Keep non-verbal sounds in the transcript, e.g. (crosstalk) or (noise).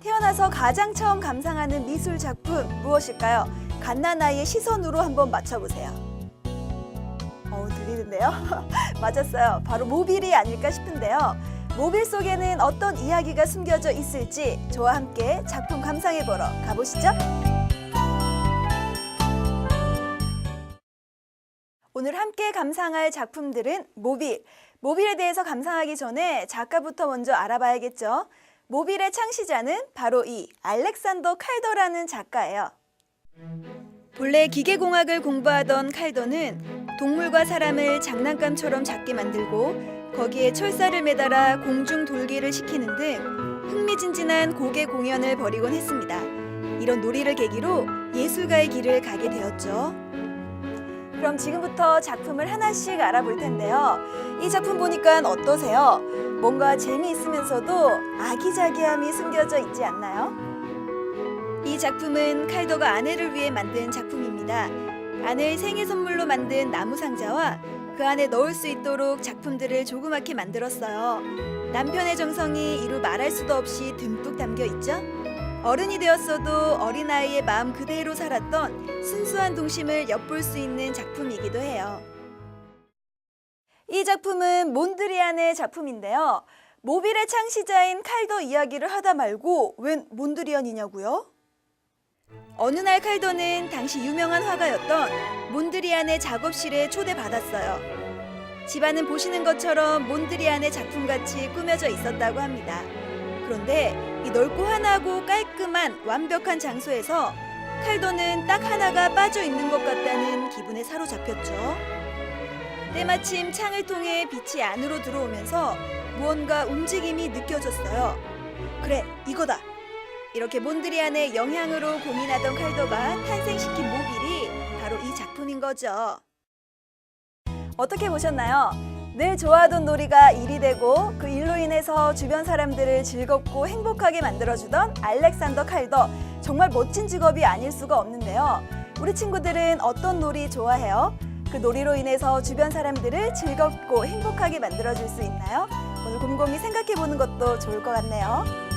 들어서 가장 처음 감상하는 미술 작품 무엇일까요? 갓난아이의 시선으로 한번 맞춰보세요. 어 들리는데요? (laughs) 맞았어요. 바로 모빌이 아닐까 싶은데요. 모빌 속에는 어떤 이야기가 숨겨져 있을지 저와 함께 작품 감상해 보러 가보시죠. 오늘 함께 감상할 작품들은 모빌. 모빌에 대해서 감상하기 전에 작가부터 먼저 알아봐야겠죠. 모빌의 창시자는 바로 이 알렉산더 칼더라는 작가예요. 본래 기계공학을 공부하던 칼더는 동물과 사람을 장난감처럼 작게 만들고 거기에 철사를 매달아 공중 돌기를 시키는 등 흥미진진한 고개 공연을 벌이곤 했습니다. 이런 놀이를 계기로 예술가의 길을 가게 되었죠. 그럼 지금부터 작품을 하나씩 알아볼 텐데요. 이 작품 보니까 어떠세요? 뭔가 재미있으면서도 아기자기함이 숨겨져 있지 않나요? 이 작품은 칼더가 아내를 위해 만든 작품입니다. 아내의 생일 선물로 만든 나무 상자와 그 안에 넣을 수 있도록 작품들을 조그맣게 만들었어요. 남편의 정성이 이루 말할 수도 없이 듬뿍 담겨 있죠? 어른이 되었어도 어린아이의 마음 그대로 살았던 순수한 동심을 엿볼 수 있는 작품이기도 해요. 이 작품은 몬드리안의 작품인데요. 모빌의 창시자인 칼더 이야기를 하다 말고 웬 몬드리안이냐고요? 어느 날 칼더는 당시 유명한 화가였던 몬드리안의 작업실에 초대받았어요. 집안은 보시는 것처럼 몬드리안의 작품같이 꾸며져 있었다고 합니다. 그런데 이 넓고 환하고 깔끔한 완벽한 장소에서 칼더는 딱 하나가 빠져 있는 것 같다는 기분에 사로잡혔죠. 때마침 창을 통해 빛이 안으로 들어오면서 무언가 움직임이 느껴졌어요. 그래, 이거다. 이렇게 몬드리안의 영향으로 고민하던 칼더가 탄생시킨 모빌이 바로 이 작품인 거죠. 어떻게 보셨나요? 늘 좋아하던 놀이가 일이 되고 그 일로 인해서 주변 사람들을 즐겁고 행복하게 만들어주던 알렉산더 칼더. 정말 멋진 직업이 아닐 수가 없는데요. 우리 친구들은 어떤 놀이 좋아해요? 그 놀이로 인해서 주변 사람들을 즐겁고 행복하게 만들어줄 수 있나요? 오늘 곰곰이 생각해 보는 것도 좋을 것 같네요.